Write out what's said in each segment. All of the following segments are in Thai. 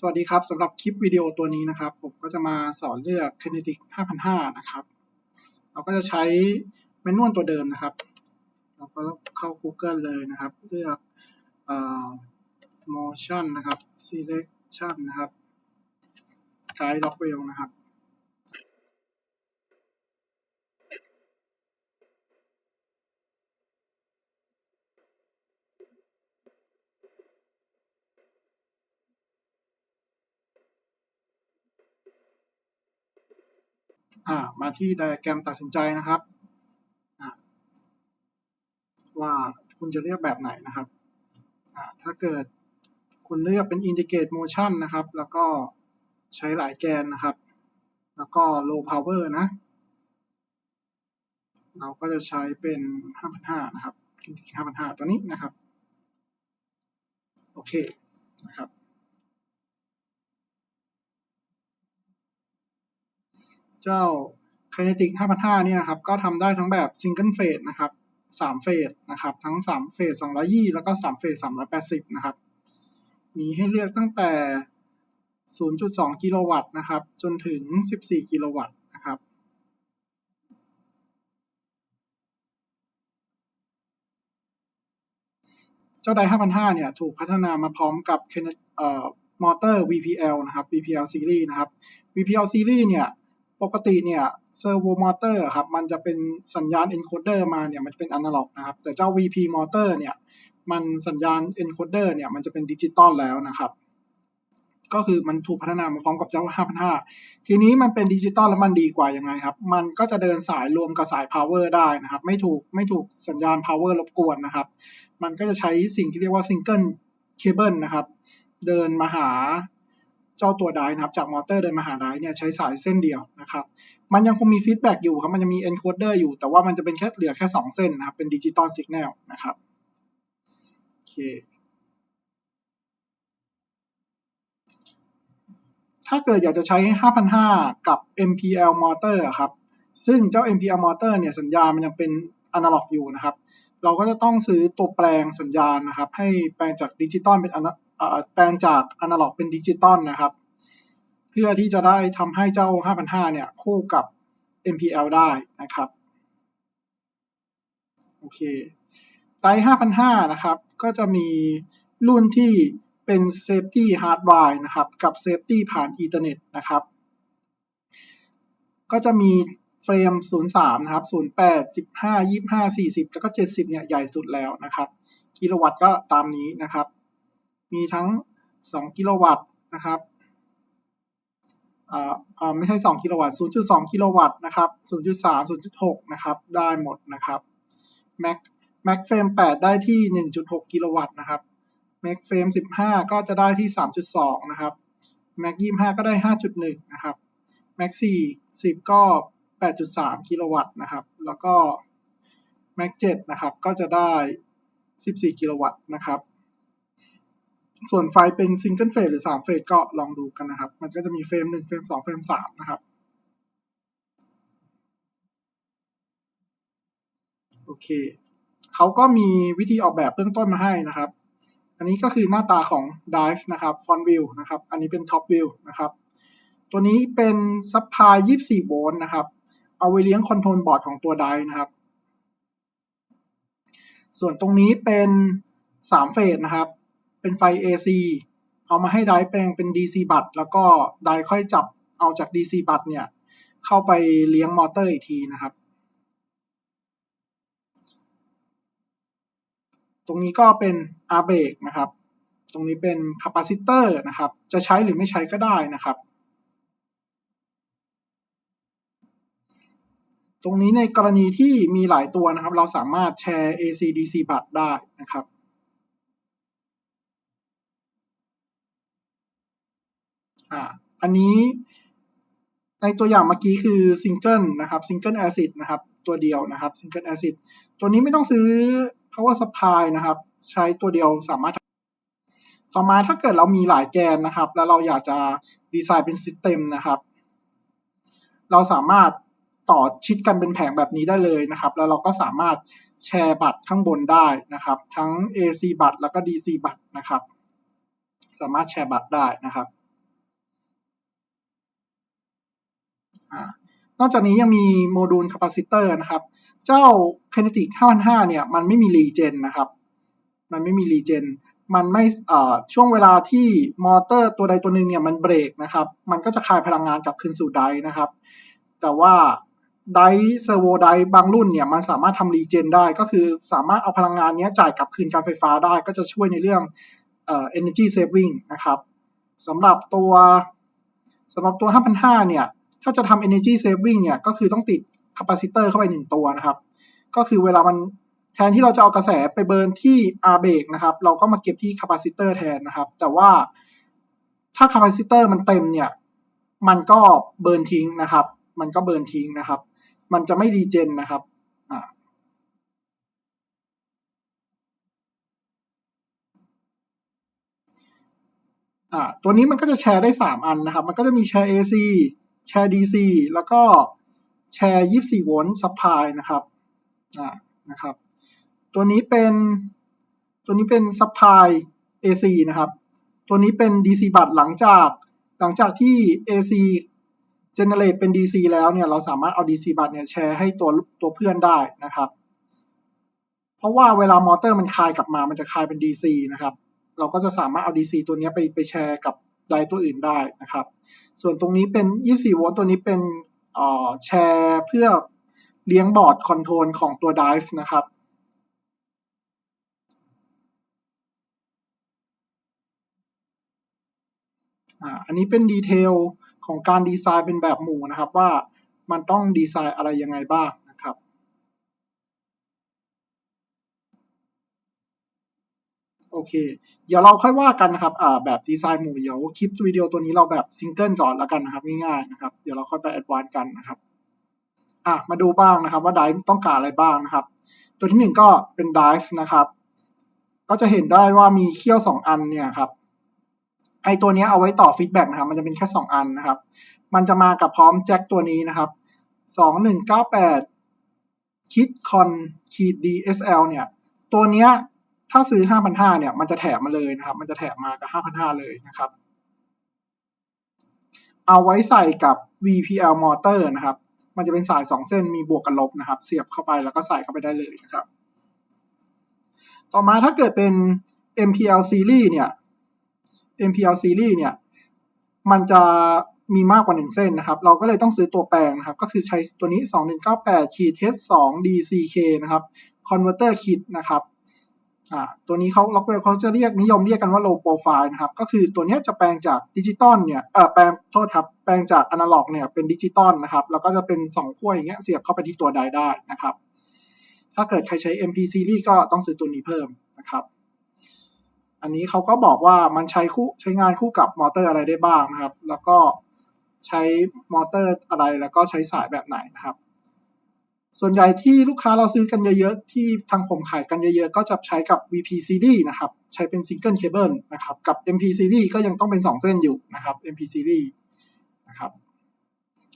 สวัสดีครับสำหรับคลิปวิดีโอตัวนี้นะครับ ผมก็จะมาสอนเลือก Kinetic 5005 นะครับ เราก็จะใช้เมนูตัวเดิมนะครับ เราก็เข้า Google เลยนะครับ เลือก motion นะครับ selection นะครับ guide logwell นะครับ มาที่ไดอะแกรมตัดสินใจนะครับ ว่าคุณจะเลือกแบบไหนนะครับ ถ้าเกิดคุณเลือกเป็น Indicate Motion นะครับ แล้วก็ใช้หลายแกนนะครับ แล้วก็ Low Power นะ เราก็จะใช้เป็น 5,500 นะครับ 5,500 ตัวนี้นะครับ โอเคนะครับ เจ้า Kinetic 5,500เนี่ยครับก็ทำได้ทั้งแบบ Single Phase นะครับ3เฟสนะครับ ทั้ง3เฟส220 แล้วก็3เฟส380 นะครับ มีให้เลือกตั้งแต่ 0.2 กิโลวัตต์นะครับ จนถึง 14 กิโลวัตต์นะครับ เจ้าได5,500 เนี่ย ถูกพัฒนามาพร้อมกับมอเตอร์ VPL นะครับ VPL Series นะครับ VPL Series เนี่ย ปกติเนี่ยเซอร์โวมอเตอร์ครับมันจะเป็นสัญญาณ encoder มาเนี่ยมันจะเป็นอนาล็อกนะครับ แต่เจ้า VP มอเตอร์เนี่ยมันสัญญาณ encoder เนี่ยมันจะเป็นดิจิตอลแล้วนะครับ ก็คือมันถูกพัฒนามาพร้อมกับเจ้า 5,500 ทีนี้มันเป็นดิจิตอลแล้วมันดีกว่ายังไงครับ มันก็จะเดินสายรวมกับสาย power ได้นะครับ ไม่ถูกไม่ถูกสัญญาณ power รบกวนนะครับ มันก็จะใช้สิ่งที่เรียกว่า single cable นะครับ เดินมาหา เจ้าตัวไดนะครับ จากมอเตอร์เดินมาหาไดเนี่ยใช้สายเส้นเดียวนะครับ มันยังคงมีฟีดแบ็กอยู่ครับ มันจะมี encoder อยู่ แต่ว่ามันจะเป็นแค่เหลือแค่ 2 เส้นนะครับ เป็นดิจิตอลสัญญาณนะครับ โอเค ถ้าเกิดอยากจะใช้ 5,500 กับ MPL motor ครับ ซึ่งเจ้า MPL motor เนี่ยสัญญาณมันยังเป็นอนาล็อกอยู่นะครับ เราก็จะต้องซื้อตัวแปลงสัญญาณนะครับ ให้แปลงจากดิจิตอลเป็น แปลงจากอนาล็อกเป็นดิจิตอลนะครับ เพื่อที่จะได้ทำให้เจ้า5,500เนี่ย คู่กับ MPL ได้นะครับโอเคไต5,500นะครับ ก็จะมีรุ่นที่เป็น Safety Hardwire นะครับ กับ Safety ผ่าน Ethernet นะครับ ก็จะมีเฟรม 03 นะครับ 08 15 25 40 แล้วก็ 70 เนี่ย ใหญ่สุดแล้วนะครับ กิโลวัตต์ก็ตามนี้นะครับ มีทั้ง 2 กิโลวัตต์นะครับอ่าอ่าไม่ใช่ 2 กิโลวัตต์ 0.2 กิโลวัตต์นะครับ 0.3 0.6 นะครับ ได้หมดนะครับ Mac Mac Frame 8 ได้ที่ 1.6 กิโลวัตต์นะครับ Mac Frame 15 ก็จะได้ที่ 3.2 นะครับ Mac 25 ก็ได้ 5.1 นะครับ Mac 40ก็ 8.3 กิโลวัตต์นะครับ แล้วก็ Mac 7 นะครับ ก็จะได้ 14 กิโลวัตต์นะครับ ส่วนไฟเป็นซิงเกิลเฟสหรือสามเฟสก็ลองดูกันนะครับ มันก็จะมีเฟรมหนึ่งเฟรมสองเฟรมสามนะครับ โอเค เขาก็มีวิธีออกแบบเบื้องต้นมาให้นะครับ อันนี้ก็คือหน้าตาของ Dive นะครับ Front View นะครับ อันนี้เป็น Top View นะครับ ตัวนี้เป็นซัพพลาย24 โวลต์นะครับ เอาไว้เลี้ยงคอนโทรลบอร์ดของตัว Dive นะครับ ส่วนตรงนี้เป็น3เฟสนะครับ เป็นไฟ AC เอามาให้ไดแปลงเป็น DC บัตแล้วก็ไดค่อยจับเอาจาก DC บัตเนี่ย เข้าไปเลี้ยงมอเตอร์อีกทีนะครับ ตรงนี้ก็เป็น R b r a k นะครับ ตรงนี้เป็นคาปาซิเตอร์นะครับ จะใช้หรือไม่ใช้ก็ได้นะครับ ตรงนี้ในกรณีที่มีหลายตัวนะครับ เราสามารถแชร์ AC DC บัตได้นะครับ อ่าอันนี้ในตัวอย่างเมื่อกี้คือซิงเกิลนะครับซิงเกิลแอซิดนะครับตัวเดียวนะครับซิงเกิลแอซิดตัวนี้ไม่ต้องซื้อ power supply นะครับ ใช้ตัวเดียวสามารถ ต่อมาถ้าเกิดเรามีหลายแกนนะครับ แล้วเราอยากจะดีไซน์เป็นซิสเต็มนะครับ เราสามารถต่อชิดกันเป็นแผงแบบนี้ได้เลยนะครับ แล้วเราก็สามารถแชร์บัตรข้างบนได้นะครับ ทั้ง AC บัตรแล้วก็ DC บัตรนะครับ สามารถแชร์บัตรได้นะครับ อ่า นอกจากนี้ยังมีโมดูลคาปาซิเตอร์นะครับ เจ้า Kinetic 5,500เนี่ย มันไม่มีรีเจนนะครับ มันไม่มีรีเจน มันไม่ช่วงเวลาที่มอเตอร์ตัวใดตัวหนึ่งเนี่ยมันเบรกนะครับ มันก็จะคายพลังงานกลับคืนสู่ไดร์นะครับ แต่ว่าไดร์เซอร์โวไดร์บางรุ่นเนี่ยมันสามารถทำรีเจนได้ ก็คือสามารถเอาพลังงานนี้จ่ายกลับคืนการไฟฟ้าได้ ก็จะช่วยในเรื่องเอ่อ energy saving นะครับสำหรับตัวสำหรับตัว 5,500 เนี่ย ถ้าจะทำ energy saving เนี่ยก็คือต้องติดคาปาซิเตอร์เข้าไปหนึ่งตัวนะครับ ก็คือเวลามันแทนที่เราจะเอากระแสไปเบิร์นที่ R break นะครับ เราก็มาเก็บที่คาปาซิเตอร์แทนนะครับ แต่ว่าถ้าคาปาซิเตอร์มันเต็มเนี่ย มันก็เบิร์นทิ้งนะครับ มันก็เบิร์นทิ้งนะครับ มันจะไม่รีเจนนะครับอ่าตัวนี้มันก็จะแชร์ได้สามอันนะครับ มันก็จะมีแชร์ AC แชร์ DC แล้วก็แชร์ 24 โวลต์ซัพพลายนะครับอ่านะครับ ตัวนี้เป็นตัวนี้เป็นซัพพลาย AC นะครับ ตัวนี้เป็น DC บัตหลังจากหลังจากที่ AC generate เป็น DC แล้วเนี่ยเราสามารถเอา DC บัตเนี่ยแชร์ให้ตัวตัวเพื่อนได้นะครับ เพราะว่าเวลามอเตอร์มันคายกลับมามันจะคายเป็น DC นะครับ เราก็จะสามารถเอา DC ตัวนี้ไปไปแชร์กับ ไดร์ตัวอื่นได้นะครับ ส่วนตรงนี้เป็น 24 โวลต์ตัวนี้เป็นแชร์เพื่อเลี้ยงบอร์ดคอนโทรลของตัว Drive นะครับอันนี้เป็นดีเทลของการดีไซน์เป็นแบบหมู่นะครับว่ามันต้องดีไซน์อะไรยังไงบ้างนะครับ โอเค เดี๋ยวเราค่อยว่ากันนะครับอ่าแบบดีไซน์หมู่เดี๋ยวคลิปวิดีโอตัวนี้เราแบบซิงเกิลก่อนแล้วกันนะครับง่ายๆนะครับเดี๋ยวเราค่อยไปแอดวานซ์กันนะครับอะมาดูบ้างนะครับว่า Drive ต้องการอะไรบ้างนะครับ ตัวที่หนึ่งก็เป็น Drive นะครับ ก็จะเห็นได้ว่ามีเขี้ยวสองอันเนี่ยครับไอตัวนี้เอาไว้ต่อฟีดแบ็กนะครับ มันจะเป็นแค่สองอันนะครับ มันจะมากับพร้อมแจ็คตัวนี้นะครับสองหนึ่งเก้าแปดคิดคอนคีด DSL เนี่ย ตัวเนี้ย ถ้าซื้อห้าพันห้าเนี่ย มันจะแถมมาเลยนะครับ มันจะแถมมากับห้าพันห้าเลยนะครับ เอาไว้ใส่กับ VPL มอเตอร์นะครับ มันจะเป็นสายสองเส้น มีบวกกับลบนะครับ เสียบเข้าไปแล้วก็ใส่เข้าไปได้เลยนะครับ ต่อมาถ้าเกิดเป็น MPL series เนี่ย MPL series เนี่ย มันจะมีมากกว่าหนึ่งเส้นนะครับ เราก็เลยต้องซื้อตัวแปลงนะครับ ก็คือใช้ตัวนี้ 2198ขีด H2 DCK นะครับ converter kit นะครับ อ่าตัวนี้เขาล็อกเวลเขาจะเรียกนิยมเรียกกันว่า low profile นะครับ ก็คือตัวนี้จะแปลงจากดิจิตอลเนี่ยเอ่อแปลงโทษครับแปลงจากอนาล็อกเนี่ยเป็นดิจิตอลนะครับ แล้วก็จะเป็นสองขั้วอย่างเงี้ยเสียบเข้าไปที่ตัวใดได้นะครับ ถ้าเกิดใครใช้ MP series ก็ต้องซื้อตัวนี้เพิ่มนะครับ อันนี้เขาก็บอกว่ามันใช้คู่ใช้งานคู่กับมอเตอร์อะไรได้บ้างนะครับ แล้วก็ใช้มอเตอร์อะไรแล้วก็ใช้สายแบบไหนนะครับ ส่วนใหญ่ที่ลูกค้าเราซื้อกันเยอะๆ ที่ทางผมขายกันเยอะๆ ก็จะใช้กับ VP series นะครับ ใช้เป็นซิงเกิลเคเบิลนะครับ กับ MP series ก็ยังต้องเป็น 2 เส้นอยู่นะครับ MP series นะครับ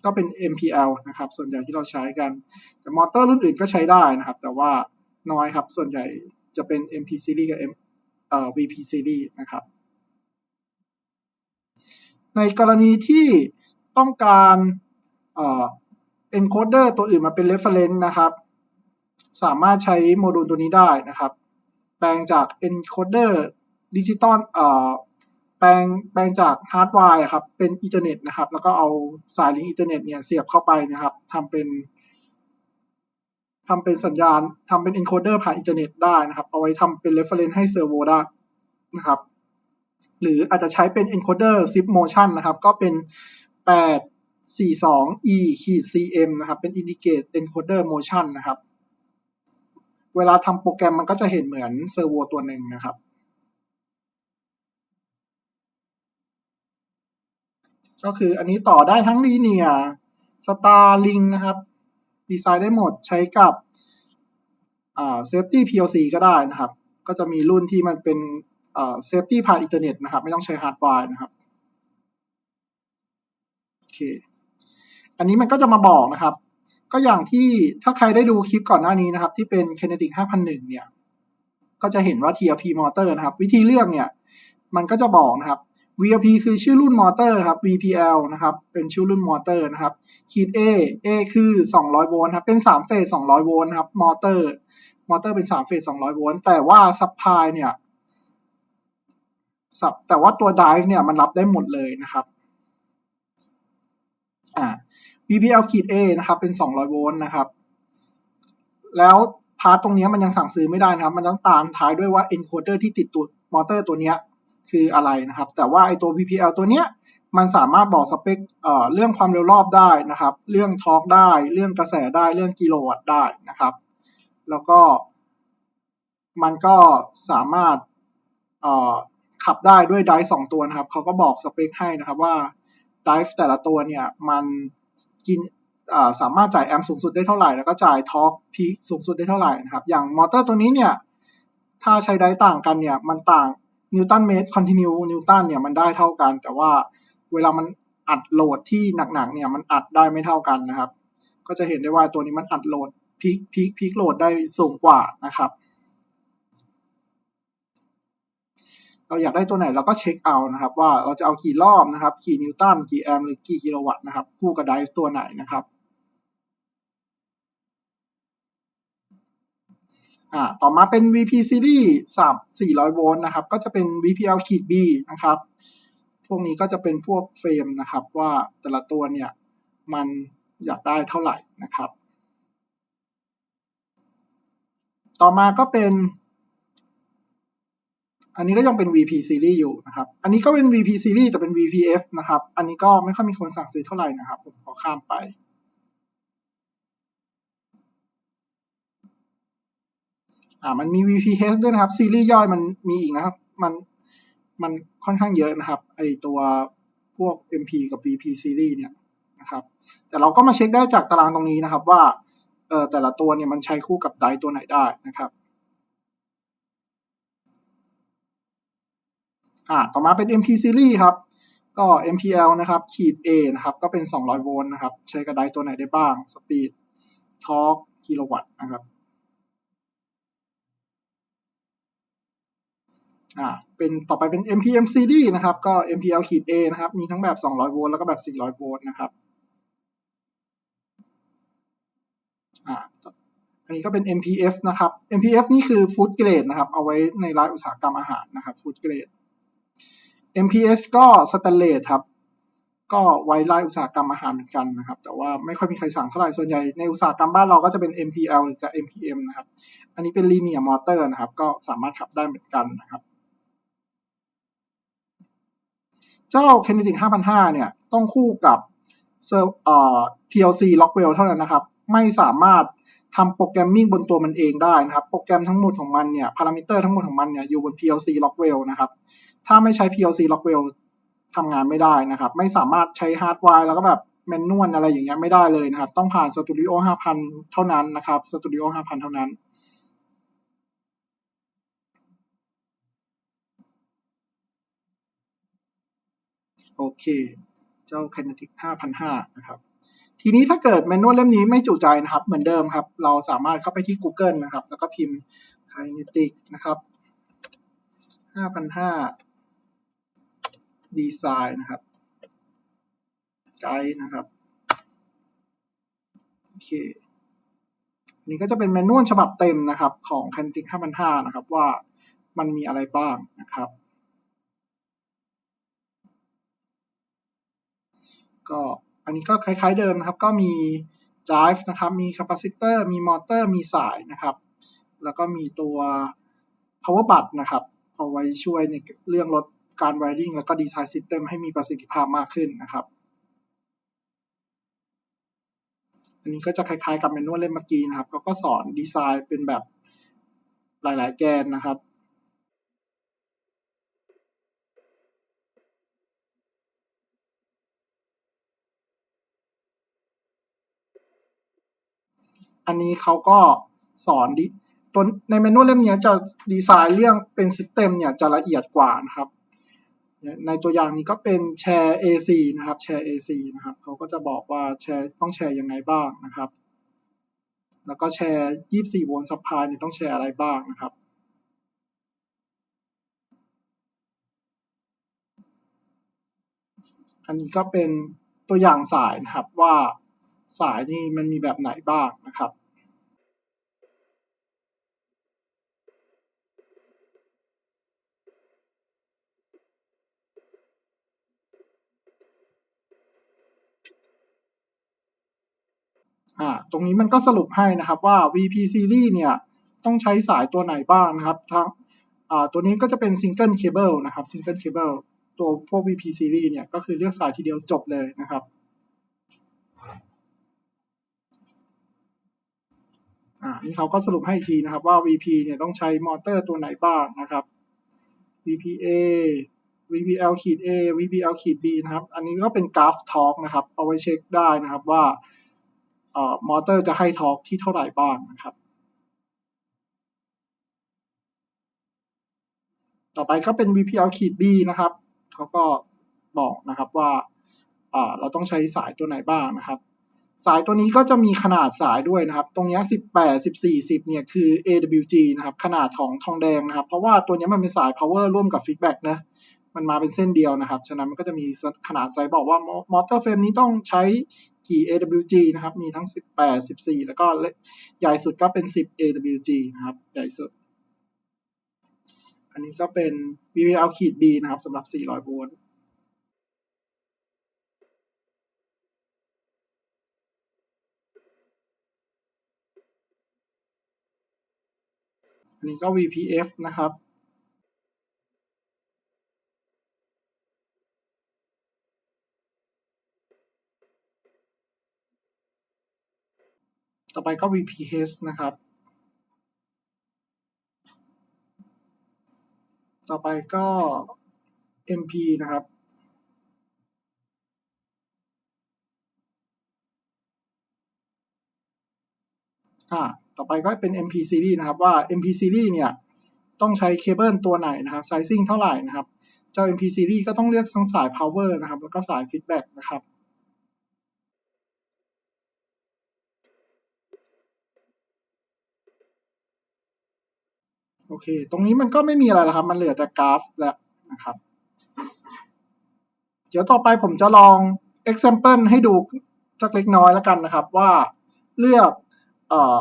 ก็เป็น MPL นะครับ ส่วนใหญ่ที่เราใช้กัน แต่มอเตอร์รุ่นอื่นก็ใช้ได้นะครับ แต่ว่าน้อยครับ ส่วนใหญ่จะเป็น MP series กับ M เอ่อ VP series นะครับ ในกรณีที่ต้องการเอ่อ encoder ตัวอื่นมาเป็น reference นะครับ สามารถใช้โมดูลตัวนี้ได้นะครับ แปลงจาก encoder ดิจิตอลเอ่อแปลงแปลงจากฮาร์ดไวร์ครับเป็นอีเทอร์เน็ตนะครับ แล้วก็เอาสายลิงก์อีเทอร์เน็ตเนี่ยเสียบเข้าไปนะครับทำเป็นทำเป็นสัญญาณทำเป็น encoder ผ่านอินเทอร์เน็ตได้นะครับ เอาไว้ทำเป็น reference ให้เซอร์โวได้นะครับ หรืออาจจะใช้เป็น encoder zip motion นะครับ ก็เป็น 8 42E- ขีด cm นะครับ เป็น indicate encoder motion นะครับ เวลาทำโปรแกรมมันก็จะเห็นเหมือนเซอร์โวตัวหนึ่งนะครับ ก็คืออันนี้ต่อได้ทั้ง linear starlink นะครับ ดีไซน์ได้หมดใช้กับอ่า safety PLC ก็ได้นะครับ ก็จะมีรุ่นที่มันเป็นอ่า safety ผ่านอินเทอร์เน็ตนะครับ ไม่ต้องใช้ฮาร์ดไวร์นะครับโอเค อันนี้มันก็จะมาบอกนะครับ ก็อย่างที่ถ้าใครได้ดูคลิปก่อนหน้านี้นะครับ ที่เป็น Kinetic 5001 เนี่ย ก็จะเห็นว่า TRP motor นะครับ วิธีเลือกเนี่ย มันก็จะบอกนะครับ VLP คือชื่อรุ่นมอเตอร์ครับ VPL นะครับ เป็นชื่อรุ่นมอเตอร์นะครับ ขีด A A คือ 200 โวลต์ครับ เป็น 3 เฟส 200 โวลต์นะครับ มอเตอร์ มอเตอร์เป็น 3 เฟส 200 โวลต์ แต่ว่าซัพพลายเนี่ย แต่ว่าตัว drive เนี่ยมันรับได้หมดเลยนะครับ VPL ขีด A นะครับ เป็น 200 โวลต์นะครับ แล้วพาร์ตตรงนี้มันยังสั่งซื้อไม่ได้นะครับ มันต้องตามท้ายด้วยว่า encoder ที่ติดตัวมอเตอร์ตัวนี้คืออะไรนะครับ แต่ว่าไอตัว VPL ตัวเนี้ยมันสามารถบอกสเปคเอ่อเรื่องความเร็วรอบได้นะครับ เรื่องทอร์กได้ เรื่องกระแสได้ เรื่องกิโลวัตต์ได้นะครับ แล้วก็ มันก็สามารถเอ่อขับได้ด้วยไดร์สองตัวนะครับ เขาก็บอกสเปคให้นะครับว่าไดร์แต่ละตัวเนี่ยมัน กินสามารถจ่ายแอมป์สูงสุดได้เท่าไหร่ แล้วก็จ่ายทอร์กพีคสูงสุดได้เท่าไหร่นะครับ อย่างมอเตอร์ตัวนี้เนี่ย ถ้าใช้ไดร์ต่างกันเนี่ย มันต่างนิวตันเมตรคอนติเนียนิวตันเนี่ยมันได้เท่ากัน แต่ว่าเวลามันอัดโหลดที่หนักๆเนี่ยมันอัดได้ไม่เท่ากันนะครับ ก็จะเห็นได้ว่าตัวนี้มันอัดโหลดพีคพีคพีคโหลดได้สูงกว่านะครับ เราอยากได้ตัวไหนเราก็เช็คเอานะครับ ว่าเราจะเอากี่รอบนะครับ กี่นิวตันกี่แอมป์หรือกี่กิโลวัตต์นะครับคู่กับไดร์ตัวไหนนะครับอ่าต่อมาเป็น VP Series 3 400 โวลต์นะครับ ก็จะเป็น VPL ขีด B นะครับ พวกนี้ก็จะเป็นพวกเฟรมนะครับ ว่าแต่ละตัวเนี่ย มันอยากได้เท่าไหร่นะครับ ต่อมาก็เป็น อันนี้ก็ยังเป็น VP Series อยู่นะครับ อันนี้ก็เป็น VP Series แต่เป็น VPF นะครับ อันนี้ก็ไม่ค่อยมีคนสั่งซื้อเท่าไหร่นะครับ ผมขอข้ามไป อ่า มันมี VPH ด้วยนะครับ ซีรีส์ย่อยมันมีอีกนะครับ มัน มันค่อนข้างเยอะนะครับ ไอตัวพวก MP กับ VP ซีรีส์เนี่ยนะครับ แต่เราก็มาเช็คได้จากตารางตรงนี้นะครับว่า เออแต่ละตัวเนี่ยมันใช้คู่กับไดตัวไหนได้นะครับ อ่าต่อมาเป็น MP ซีรีส์ครับ ก็ MPL นะครับขีด A นะครับ ก็เป็น 200 โวลต์นะครับ ใช้กับไดตัวไหนได้บ้างสปีดทอร์กกิโลวัตต์นะครับอ่าเป็นต่อไปเป็น MPM CD นะครับ ก็ MPL ขีด A นะครับ มีทั้งแบบ 200 โวลต์แล้วก็แบบ 400 โวลต์นะครับอ่าอันนี้ก็เป็น MPF นะครับ MPF นี่คือ Food Grade นะครับ เอาไว้ในร้านอุตสาหกรรมอาหารนะครับ Food Grade MPS ก็ Stainless ครับ ก็ไว้ไล่อุตสาหกรรมอาหารเหมือนกันนะครับ แต่ว่าไม่ค่อยมีใครสั่งเท่าไหร่ ส่วนใหญ่ในอุตสาหกรรมบ้านเราก็จะเป็น MPL หรือจะ MPM นะครับ อันนี้เป็น Linear Motor นะครับ ก็สามารถขับได้เหมือนกันนะครับ เจ้า Kinetic 5,500 เนี่ย ต้องคู่กับเอ่อ PLC Lockwell เท่านั้นนะครับ ไม่สามารถทำโปรแกรมมิ่งบนตัวมันเองได้นะครับ โปรแกรมทั้งหมดของมันเนี่ย พารามิเตอร์ทั้งหมดของมันเนี่ยอยู่บน PLC Lockwell นะครับ ถ้าไม่ใช้ PLC Lockwell ทำงานไม่ได้นะครับ ไม่สามารถใช้ฮาร์ดไวร์แล้วก็แบบแมนนวลอะไรอย่างเงี้ยไม่ได้เลยนะครับ ต้องผ่าน Studio 5,000 เท่านั้นนะครับ Studio 5,000 เท่านั้นโอเค เจ้า Kinetic 5,500 นะครับ ทีนี้ถ้าเกิดแมนนวลเล่มนี้ไม่จุใจนะครับ เหมือนเดิมครับ เราสามารถเข้าไปที่ Google นะครับ แล้วก็พิมพ์ Kinetic นะครับ 5,500 Design นะครับไกด์นะครับโอเคอันนี้ก็จะเป็นแมนนวลฉบับเต็มนะครับของ Kinetic 5,500นะครับว่ามันมีอะไรบ้างนะครับ ก็อันนี้ก็คล้ายๆเดิมนะครับ ก็มี drive นะครับ มี capacitor มีมอเตอร์มีสายนะครับ แล้วก็มีตัว power bus นะครับเอาไว้ช่วยในเรื่องลด การ wiring แล้วก็ design system ให้มีประสิทธิภาพมากขึ้นนะครับ อันนี้ก็จะคล้ายๆกับเมนูเล่มเมื่อกี้นะครับเขาก็สอนดีไซน์เป็นแบบหลายๆ แกนนะครับอันนี้เขาก็สอนดิตัวในเมนูเล่มนี้จะดีไซน์เรื่องเป็นซิสเต็มเนี่ยจะละเอียดกว่านะครับ ในตัวอย่างนี้ก็เป็นแชร์ AC นะครับแชร์ AC นะครับเขาก็จะบอกว่าแชร์ต้องแชร์ยังไงบ้างนะครับ แล้วก็แชร์ 24 โวลต์ซัพพลายเนี่ยต้องแชร์อะไรบ้างนะครับอันนี้ก็เป็นตัวอย่างสายนะครับว่าสายนี่มันมีแบบไหนบ้างนะครับ อ่าตรงนี้มันก็สรุปให้นะครับว่า VP Series เนี่ยต้องใช้สายตัวไหนบ้างนะครับทั้งอ่าตัวนี้ก็จะเป็น Single Cable นะครับ Single Cable ตัวพวก VP Series เนี่ยก็คือเลือกสายทีเดียวจบเลยนะครับอ่านี่เขาก็สรุปให้อีกทีนะครับว่า VP เนี่ยต้องใช้มอเตอร์ตัวไหนบ้างนะครับ VPA VPL ขีด A VPL ขีด B นะครับ อันนี้ก็เป็นกราฟทอร์กนะครับ เอาไว้เช็คได้นะครับว่า มอเตอร์จะให้ทอร์กที่เท่าไหร่บ้างนะครับ ต่อไปก็เป็น VPL ขีด B นะครับเขาก็บอกนะครับว่าเราต้องใช้สายตัวไหนบ้างนะครับ สายตัวนี้ก็จะมีขนาดสายด้วยนะครับ ตรงนี้ 18 14 10 เนี่ยคือ AWG นะครับ ขนาดของทองแดงนะครับ เพราะว่าตัวนี้มันเป็นสาย power ร่วมกับ feedback นะ มันมาเป็นเส้นเดียวนะครับ ฉะนั้นมันก็จะมีขนาดไซส์บอกว่ามอเตอร์เฟรมนี้ต้องใช้ กี่ AWG นะครับ มีทั้ง 18 14 แล้วก็ใหญ่สุดก็เป็น 10 AWG นะครับ ใหญ่สุด อันนี้ก็เป็น VVL ขีด B นะครับสำหรับ 400 โวลต์อันนี้ก็ VPF นะครับ ต่อไปก็ VPH นะครับ ต่อไปก็ MP นะครับ อ่า ต่อไปก็เป็น MP series นะครับ ว่า MP series เนี่ย ต้องใช้เคเบิลตัวไหนนะครับ ไซซิ่งเท่าไหร่นะครับ เจ้า MP series ก็ต้องเลือกทั้งสาย power นะครับ แล้วก็สาย feedback นะครับ โอเค ตรงนี้มันก็ไม่มีอะไรแล้วครับ มันเหลือแต่กราฟแล้วนะครับ เดี๋ยวต่อไปผมจะลอง example ให้ดูสักเล็กน้อยแล้วกันนะครับ ว่าเลือกเอ่อ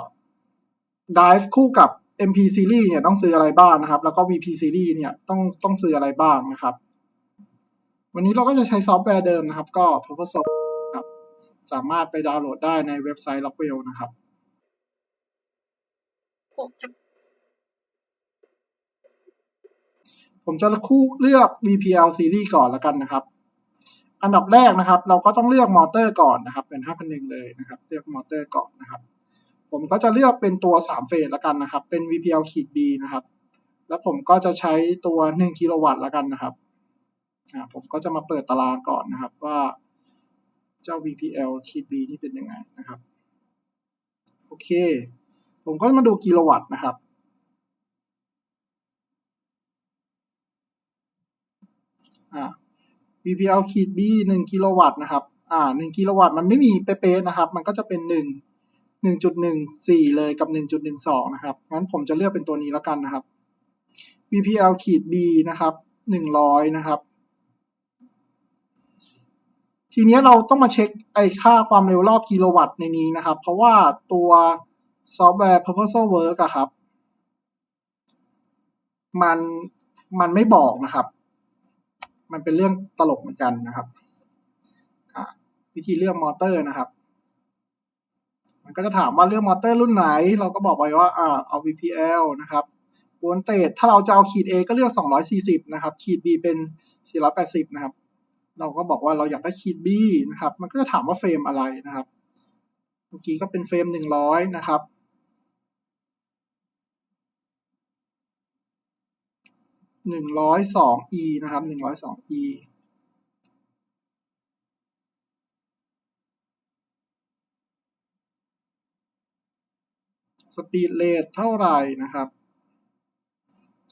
dive คู่กับ MP series เนี่ยต้องซื้ออะไรบ้างนะครับ แล้วก็ VP series เนี่ยต้องต้องซื้ออะไรบ้างนะครับ วันนี้เราก็จะใช้ซอฟต์แวร์เดิมนะครับ ก็ Purpose ครับ สามารถไปดาวน์โหลดได้ในเว็บไซต์ Rockwell นะครับ ผมจะคู่เลือก VPL series ก่อนแล้วกันนะครับ อันดับแรกนะครับ เราก็ต้องเลือกมอเตอร์ก่อนนะครับ เป็น5,001เลยนะครับ เลือกมอเตอร์ก่อนนะครับ ผมก็จะเลือกเป็นตัว 3 เฟสแล้วกันนะครับ เป็น VPL ขีด B นะครับ แล้วผมก็จะใช้ตัว 1 กิโลวัตต์แล้วกันนะครับผมก็จะมาเปิดตารางก่อนนะครับว่าเจ้า VPL ขีด B นี่เป็นยังไงนะครับ โอเค ผมก็มาดูกิโลวัตต์นะครับ อ่า VPL ขีด B 1กิโลวัตต์นะครับ อ่า1กิโลวัตต์มันไม่มีเป๊ะๆนะครับ มันก็จะเป็น 1 1.14 เลยกับ 1.12 นะครับ งั้นผมจะเลือกเป็นตัวนี้แล้วกันนะครับ VPL ขีด B นะครับ 100 นะครับ ทีนี้เราต้องมาเช็คไอ้ค่าความเร็วรอบกิโลวัตต์ในนี้นะครับ เพราะว่าตัวซอฟต์แวร์ Proposal Work อะครับ มัน มันไม่บอกนะครับ มันเป็นเรื่องตลกเหมือนกันนะครับวิธีเลือกมอเตอร์นะครับ มันก็จะถามว่าเลือกมอเตอร์รุ่นไหน เราก็บอกไปว่าอ่าเอา VPL นะครับโวลเตจถ้าเราจะเอาขีด A ก็เลือก 240 นะครับ ขีด B เป็น 480 นะครับ เราก็บอกว่าเราอยากได้ขีด B นะครับ มันก็จะถามว่าเฟรมอะไรนะครับ เมื่อกี้ก็เป็นเฟรม 100 นะครับ 102 E นะครับ102 E สปีดเรทเท่าไหร่นะครับ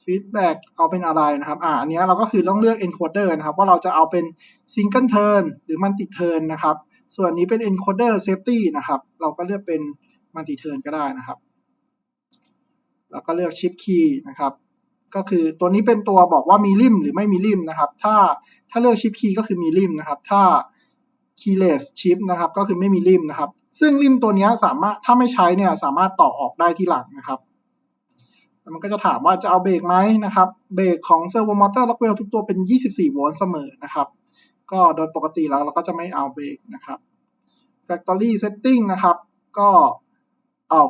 ฟีดแบ็กเอาเป็นอะไรนะครับอ่าอันนี้เราก็คือต้องเลือก encoder นะครับ ว่าเราจะเอาเป็น single turn หรือ multi turn นะครับ ส่วนนี้เป็น encoder safety นะครับ เราก็เลือกเป็น multi turn ก็ได้นะครับ แล้วก็เลือก shift key นะครับ ก็คือตัวนี้เป็นตัวบอกว่ามีริมหรือไม่มีริมนะครับ ถ้าถ้าเลือกชิปคีย์ก็คือมีริมนะครับ ถ้า keyless chip นะครับก็คือไม่มีริมนะครับ ซึ่งริมตัวนี้สามารถถ้าไม่ใช้เนี่ยสามารถต่อออกได้ที่หลังนะครับมันก็จะถามว่าจะเอาเบรกไหมนะครับเบรกของ servo motor Rockwell ทุกตัวเป็น 24 โวลต์เสมอนะครับ ก็โดยปกติแล้วเราก็จะไม่เอาเบรกนะครับ factory setting นะครับ ก็เอา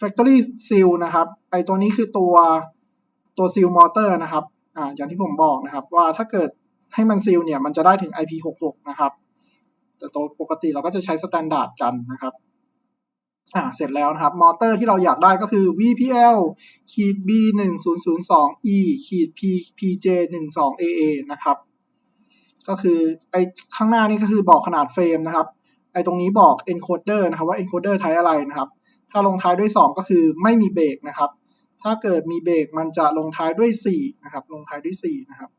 factory seal นะครับไอตัวนี้คือตัว ตัว seal motor นะครับอ่าอย่างที่ผมบอกนะครับว่าถ้าเกิดให้มัน seal เนี่ยมันจะได้ถึง IP66 นะครับ แต่ตัวปกติเราก็จะใช้ standard กันนะครับอ่าเสร็จแล้วนะครับ มอเตอร์ที่เราอยากได้ก็คือ VPL ขีด B 1 0 0 2 E ขีด P PJ 1 2 AA นะครับ ก็คือไอข้างหน้านี่ก็คือบอกขนาดเฟรมนะครับ ไอตรงนี้บอก encoder นะครับว่า encoder ใช้อะไรนะครับ ถ้าลงท้ายด้วย 2 ก็คือไม่มีเบรกนะครับ ถ้าเกิดมีเบรกมันจะลงท้ายด้วย 4 นะครับ ลงท้ายด้วย 4 นะครับ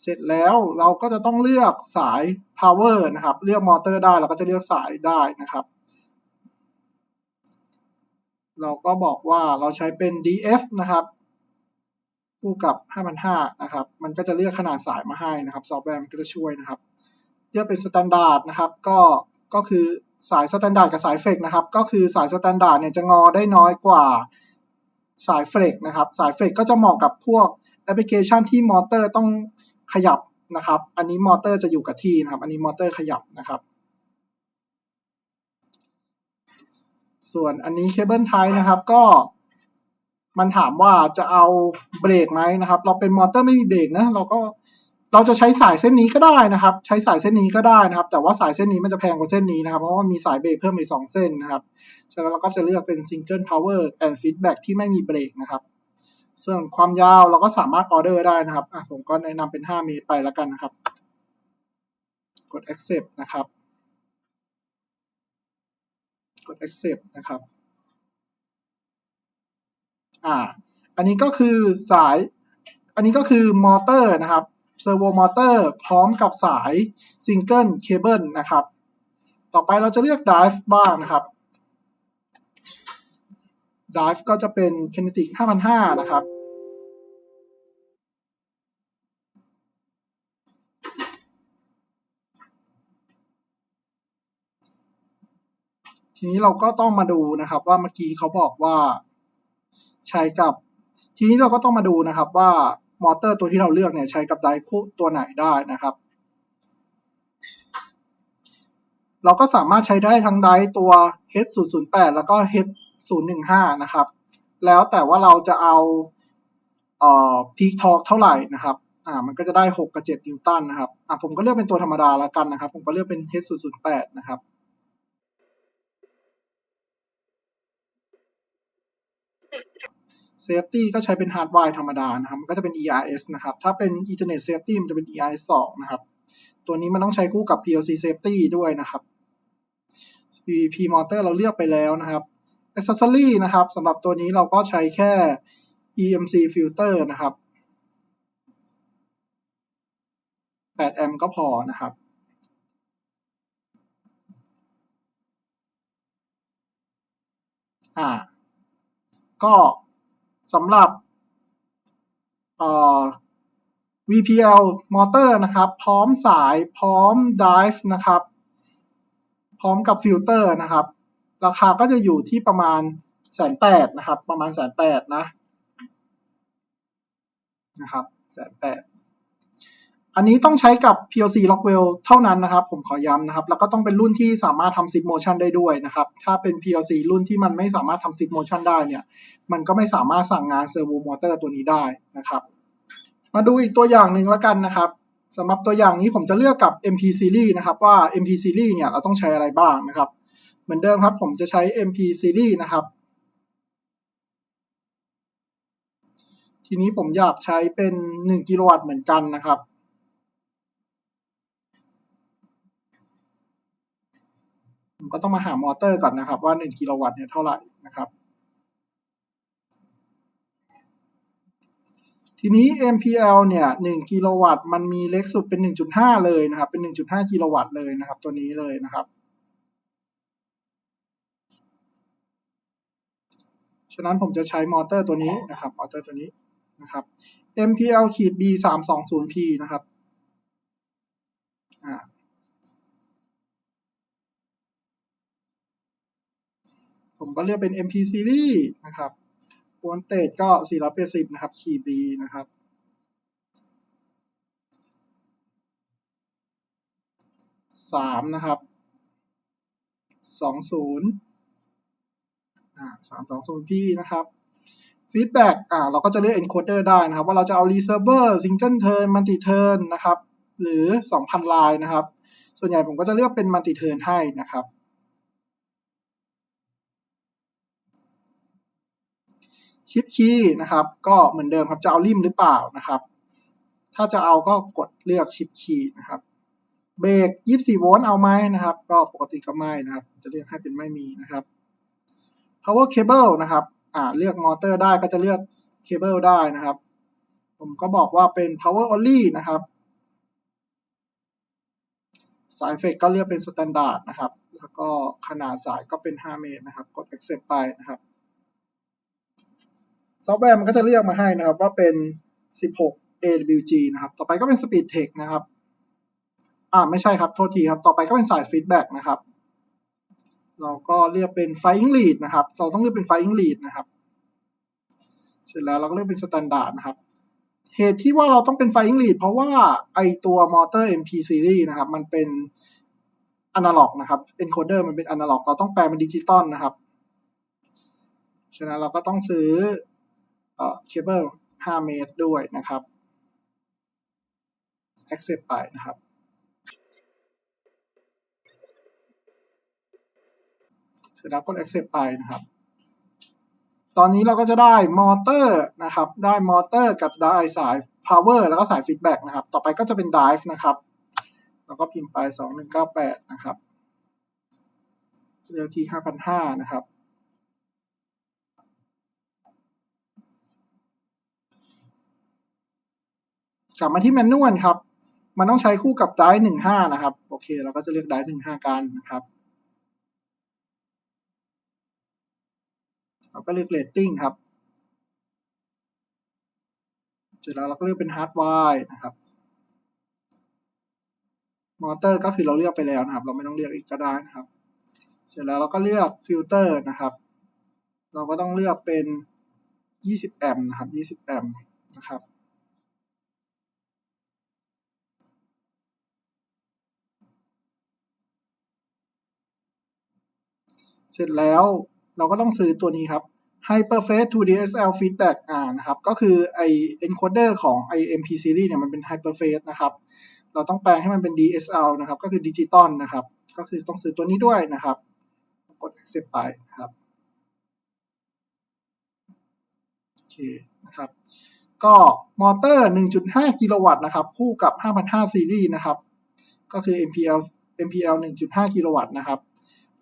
เสร็จแล้วเราก็จะต้องเลือกสาย power นะครับ เลือกมอเตอร์ได้เราก็จะเลือกสายได้นะครับ เราก็บอกว่าเราใช้เป็น DF นะครับคู่กับ 5,500 นะครับ มันก็จะเลือกขนาดสายมาให้นะครับ ซอฟต์แวร์มันก็จะช่วยนะครับ เลือกเป็น standard นะครับ ก็ ก็คือ สาย standard กับสายเฟกนะครับ ก็คือสาย standard เนี่ยจะงอได้น้อยกว่าสายเฟกนะครับ สายเฟกก็จะเหมาะกับพวกแอปพลิเคชันที่มอเตอร์ต้องขยับนะครับ อันนี้มอเตอร์จะอยู่กับที่นะครับ อันนี้มอเตอร์ขยับนะครับ ส่วนอันนี้เคเบิลไทนะครับ ก็มันถามว่าจะเอาเบรกไหมนะครับ เราเป็นมอเตอร์ไม่มีเบรกนะ เราก็ เราจะใช้สายเส้นนี้ก็ได้นะครับ ใช้สายเส้นนี้ก็ได้นะครับ แต่ว่าสายเส้นนี้มันจะแพงกว่าเส้นนี้นะครับ เพราะว่ามีสายเบรกเพิ่มอีกสองเส้นนะครับฉะนั้นเราก็จะเลือกเป็น single power and feedback ที่ไม่มีเบรกนะครับ ส่วนความยาวเราก็สามารถออเดอร์ได้นะครับอะผมก็แนะนำเป็น 5 เมตรไปแล้วกันนะครับ กด accept นะครับ กด accept นะครับ อ่า อันนี้ก็คือสาย อันนี้ก็คือมอเตอร์นะครับ เซอร์โวมอเตอร์พร้อมกับสายซิงเกิลเคเบิลนะครับ ต่อไปเราจะเลือก drive บ้างนะครับ drive ก็จะเป็น kinetic 5,500 นะครับ ทีนี้เราก็ต้องมาดูนะครับว่าเมื่อกี้เขาบอกว่าใช้กับ ทีนี้เราก็ต้องมาดูนะครับว่า มอเตอร์ตัวที่เราเลือกเนี่ยใช้กับไดคู่ตัวไหนได้นะครับ เราก็สามารถใช้ได้ทั้งไดตัว H008 แล้วก็ H015 นะครับ แล้วแต่ว่าเราจะเอาเอ่อพีคทอร์กเท่าไหร่นะครับอ่ามันก็จะได้ 6 กับ 7 นิวตันนะครับอ่าผมก็เลือกเป็นตัวธรรมดาแล้วกันนะครับ ผมก็เลือกเป็น H008 นะครับ Safety ก็ใช้เป็น Hard Wire ธรรมดานะครับ มันก็จะเป็น ERS นะครับ ถ้าเป็น Ethernet Safety มันจะเป็น ERS 2นะครับ ตัวนี้มันต้องใช้คู่กับ PLC Safety ด้วยนะครับ PVP Motor เราเลือกไปแล้วนะครับ Accessory นะครับสำหรับตัวนี้เราก็ใช้แค่ EMC Filter นะครับ8แอมป์ก็พอนะครับอ่า ก็ สำหรับ VPL มอเตอร์นะครับ พร้อมสายพร้อม drive นะครับ พร้อมกับฟิลเตอร์นะครับ ราคาก็จะอยู่ที่ประมาณแสนแปดนะครับ ประมาณแสนแปดนะนะครับแสนแปด อันนี้ต้องใช้กับ PLC Rockwell เท่านั้นนะครับ ผมขอย้ำนะครับ แล้วก็ต้องเป็นรุ่นที่สามารถทำ Zip Motion ได้ด้วยนะครับ ถ้าเป็น PLC รุ่นที่มันไม่สามารถทำ Zip Motion ได้เนี่ย มันก็ไม่สามารถสั่งงาน Servo Motor ตัวนี้ได้นะครับ มาดูอีกตัวอย่างหนึ่งแล้วกันนะครับสำหรับตัวอย่างนี้ผมจะเลือกกับ MP Series นะครับว่า MP Series เนี่ยเราต้องใช้อะไรบ้างนะครับ เหมือนเดิมครับผมจะใช้ MP Series นะครับ ทีนี้ผมอยากใช้เป็น 1 กิโลวัตต์เหมือนกันนะครับ ผมก็ต้องมาหามอเตอร์ก่อนนะครับว่า 1 กิโลวัตต์เนี่ยเท่าไหร่นะครับ ทีนี้ MPL เนี่ย1กิโลวัตต์มันมีเล็กสุดเป็น 1.5 เลยนะครับ เป็น 1.5 กิโลวัตต์เลยนะครับ ตัวนี้เลยนะครับ ฉะนั้นผมจะใช้มอเตอร์ตัวนี้นะครับ มอเตอร์ตัวนี้นะครับ MPL ขีด B 3 2 0 P นะครับ อ่า ผมก็เลือกเป็น MP series นะครับวอนเตจก็ 480 นะครับขีด B นะครับ สามนะครับ สองศูนย์อ่าสามสองศูนย์พี่นะครับ ฟีดแบ็กอ่า เราก็จะเลือก encoder ได้นะครับ ว่าเราจะเอา reserver single turn multi turn นะครับ หรือ 2,000 ลายนะครับ ส่วนใหญ่ผมก็จะเลือกเป็น multi turn ให้นะครับ ชิปคีย์นะครับ ก็เหมือนเดิมครับจะเอาริมหรือเปล่านะครับ ถ้าจะเอาก็กดเลือกชิปคีย์นะครับเบรก24โวลต์เอาไหมนะครับ ก็ปกติก็ไม่นะครับ จะเลือกให้เป็นไม่มีนะครับ power cable นะครับอ่าเลือกมอเตอร์ได้ก็จะเลือกเคเบิลได้นะครับ ผมก็บอกว่าเป็น power only นะครับสายเฟกก็เลือกเป็น standard นะครับ แล้วก็ขนาดสายก็เป็น 5 เมตรนะครับ กด accept ไปนะครับ ซอฟต์แวร์มันก็จะเรียกมาให้นะครับว่าเป็น 16 AWG นะครับ ต่อไปก็เป็น Speed Tech นะครับ อ่าไม่ใช่ครับ โทษทีครับ ต่อไปก็เป็นสาย Feedback นะครับ เราก็เลือกเป็น Flying Lead นะครับ เราต้องเลือกเป็น Flying Lead นะครับ เสร็จแล้วเราก็เลือกเป็น Standard นะครับ เหตุที่ว่าเราต้องเป็น Flying Lead เพราะว่าไอตัวมอเตอร์ MP Series นะครับ มันเป็นอนาล็อกนะครับ encoder มันเป็นอนาล็อก เราต้องแปลเป็นดิจิตอลนะครับ ฉะนั้นเราก็ต้องซื้อ เคเบิล5 เมตรด้วยนะครับ accept ไปนะครับ เสร็จแล้วกด accept ไปนะครับ ตอนนี้เราก็จะได้มอเตอร์นะครับ ได้มอเตอร์กับได้สาย power แล้วก็สาย feedback นะครับ ต่อไปก็จะเป็น drive นะครับ แล้วก็พิมพ์ไป 2198 นะครับเลือกที่5,500 นะครับ กลับมาที่แมนนวลครับ มันต้องใช้คู่กับไดร์หนึ่งห้านะครับ โอเค เราก็จะเลือกไดร์หนึ่งห้ากันนะครับ เราก็เลือกเรตติ้งครับ เสร็จแล้วเราก็เลือกเป็นฮาร์ดไวร์นะครับ มอเตอร์ก็คือเราเลือกไปแล้วนะครับ เราไม่ต้องเลือกอีกก็ได้นะครับ เสร็จแล้วเราก็เลือกฟิลเตอร์นะครับ เราก็ต้องเลือกเป็น 20 แอมป์นะครับ 20 แอมป์นะครับ เสร็จแล้วเราก็ต้องซื้อตัวนี้ครับ Hyperface to DSL Feedback อ่านะครับ ก็คือไอ encoder ของไอ MP series เนี่ยมันเป็น Hyperface นะครับ เราต้องแปลงให้มันเป็น DSL นะครับ ก็คือดิจิตอลนะครับ ก็คือต้องซื้อตัวนี้ด้วยนะครับ กด accept ไปนะครับ โอเคนะครับ ก็มอเตอร์ 1.5 กิโลวัตต์นะครับ คู่กับ 5,500ซีรีส์นะครับ ก็คือ MPL MPL 1.5 กิโลวัตต์นะครับ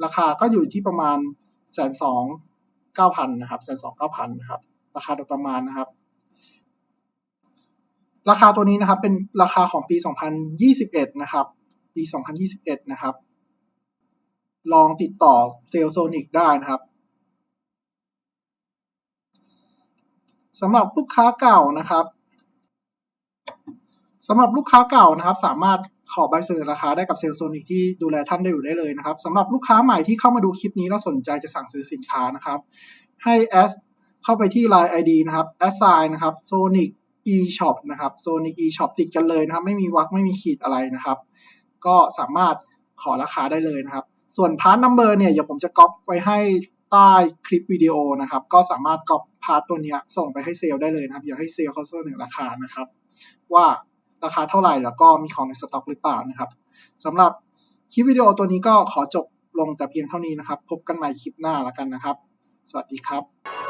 ราคาก็อยู่ที่ประมาณแสนสองเก้าพันนะครับแสนสองเก้าพันนะครับ ราคาโดยประมาณนะครับ ราคาตัวนี้นะครับเป็นราคาของปี 2021 นะครับ ปี 2021 นะครับ ลองติดต่อเซลโซนิกได้นะครับสำหรับลูกค้าเก่านะครับสำหรับลูกค้าเก่านะครับ สามารถ ขอใบเสนอราคาได้กับเซลล์โซนิกที่ดูแลท่านได้อยู่ได้เลยนะครับสำหรับลูกค้าใหม่ที่เข้ามาดูคลิปนี้แล้วสนใจจะสั่งซื้อสินค้านะครับ ให้แอสเข้าไปที่ Line ID นะครับ assign นะครับ Sonic eShop นะครับ Sonic eShop ติดกันเลยนะครับ ไม่มีวรรคไม่มีขีดอะไรนะครับ ก็สามารถขอราคาได้เลยนะครับ ส่วนพาร์ทนัมเบอร์เนี่ยเดี๋ยวผมจะก๊อปไว้ให้ใต้คลิปวิดีโอนะครับ ก็สามารถก๊อปพาร์ทตัวนี้ส่งไปให้เซลล์ได้เลยนะครับอย่าให้เซลล์เขาเสนอราคานะครับ ว่า ราคาเท่าไหร่แล้วก็มีของในสต็อกหรือเปล่านะครับสำหรับคลิปวิดีโอตัวนี้ก็ขอจบลงแต่เพียงเท่านี้นะครับ พบกันใหม่คลิปหน้าแล้วกันนะครับ สวัสดีครับ